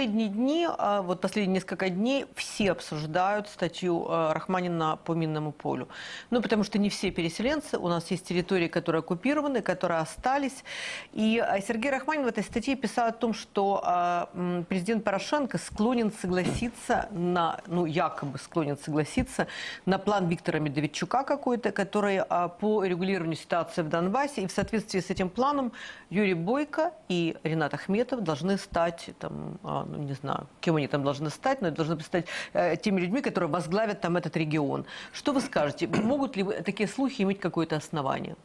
Последние дни, а, вот последние несколько дней, все обсуждают статью а, Рахманина по минному полю. Ну, потому что не все переселенцы. У нас есть территории, которые оккупированы, которые остались. И а, Сергей Рахманин в этой статье писал о том, что президент Порошенко склонен согласиться на, ну, якобы склонен согласиться на план Виктора Медведчука какой-то, который по регулированию ситуации в Донбассе. И в соответствии с этим планом Юрий Бойко и Ренат Ахметов должны стать, там, ну, не знаю, кем они там должны стать, но должны стать э, теми людьми, которые возглавят там этот регион. Что вы скажете? Могут ли вы- такие слухи иметь какое-то основание?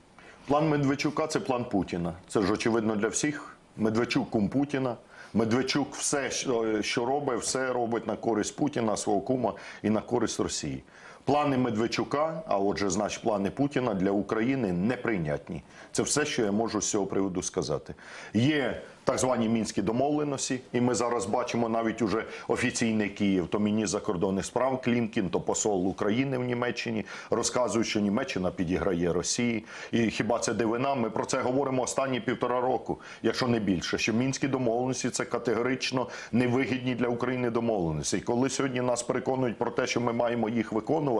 План Медведчука це план Путіна. Це ж очевидно для всіх. Медведчук кум Путіна. Медведчук все, що- що робить, все робить на користь Путіна, свого кума і на користь Росії. Плани Медведчука, а отже, значить, плани Путіна для України неприйнятні. Це все, що я можу з цього приводу сказати. Є так звані мінські домовленості, і ми зараз бачимо навіть уже офіційний Київ, то міністр закордонних справ Клімкін, то посол України в Німеччині, розказують, що Німеччина підіграє Росії. І хіба це дивина? Ми про це говоримо останні півтора року, якщо не більше. Що мінські домовленості це категорично невигідні для України домовленості. І коли сьогодні нас переконують про те, що ми маємо їх виконувати,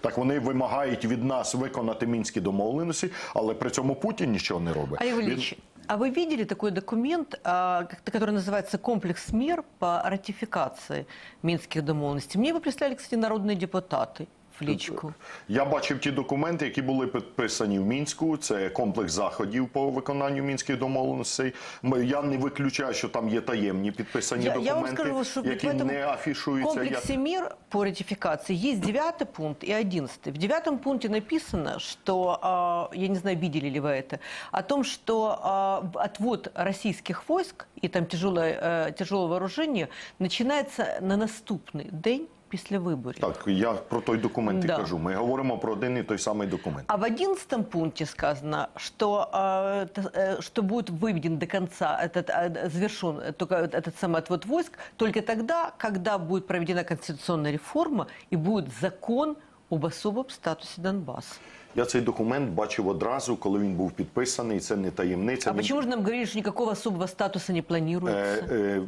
так вони вимагають від нас виконати мінські домовленості, але при цьому Путін нічого не робить. Олег Він- Валерьевич, а вы видели такой документ, а, как- который называется «Комплекс мер по ратификации Минских домовленностей»? Мне его прислали, кстати, народные депутаты в личку. Я бачив ті документи, які були підписані в мінську. Це комплекс заходів по виконанню мінських домовленостей. Ми- Я не виключаю, що там є таємні підписані Я, я вам документи, скажу, что які в этом не афішуються. комплексе як- мер по ратификации есть девятый пункт и одиннадцатый. В девятом пункте написано, что, а, я не знаю, видели ли вы это, о том, что а, отвод российских войск и там тяжелое, э, тяжелое вооружение начинается на наступный день після виборів. Так, я про той документ і Да. кажу. Ми говоримо про один і той самий документ. А в одиннадцатом пункте сказано, что, э, т- э, что будет выведен до конца, этот, э, завершен э, только этот самый отвод войск, только тогда, когда будет проведена конституционная реформа и будет закон об особом статусе Донбасса. Я цей документ бачив одразу, коли він був підписаний. Це не таємниця. А Він- почему же нам говорили, что никакого особого статуса не планируется? Е, е,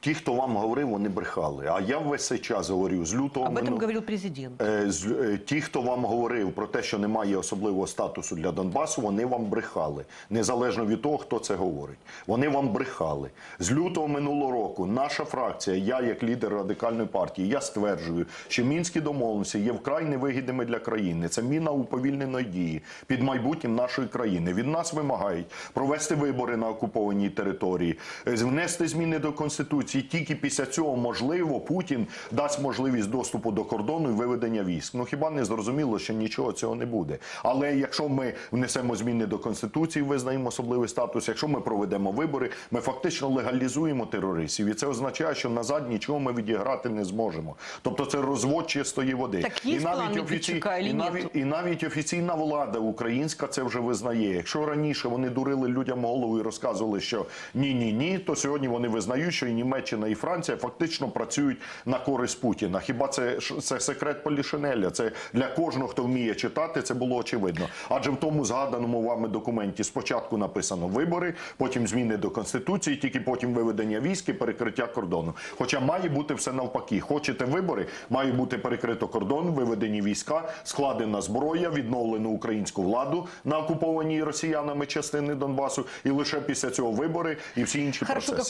Ті, хто вам говорив, вони брехали. А я весь цей час говорю з лютого Об этом говорил президент. Е, е, Ті, хто вам говорив про те, що немає особливого статусу для Донбасу, вони вам брехали, незалежно від того, хто це говорить. Вони вам брехали. З лютого минулого року наша фракція, я як лідер радикальної партії, я стверджую, що мінські домовленості є вкрай невигідними для країни. Це міна уповільненої дії під майбутнім нашої країни. Від нас вимагають провести вибори на окупованій території, е, внести зміни до конституції. Тільки після цього можливо Путін дасть можливість доступу до кордону і виведення військ. Ну хіба не зрозуміло, що нічого цього не буде. Але якщо ми внесемо зміни до конституції, визнаємо особливий статус. Якщо ми проведемо вибори, ми фактично легалізуємо терористів, і це означає, що назад нічого ми відіграти не зможемо. Тобто це розвод чистої води. Так є план Медведчука і, навіть, і навіть офіційна влада українська це вже визнає. Якщо раніше вони дурили людям голову і розказували, що ні, ні, ні, то сьогодні вони визнають, що і Німеччина, і Франція фактично працюють на користь Путіна. Хіба це це секрет Полішинеля? Це для кожного, хто вміє читати, це було очевидно. Адже в тому згаданому вами документі спочатку написано вибори, потім зміни до конституції, тільки потім виведення військ і перекриття кордону. Хоча має бути все навпаки. Хочете вибори, має бути перекрито кордон, виведені війська, складена зброя, відновлену українську владу на окупованій росіянами частини Донбасу, і лише після цього вибори і всі інші процеси.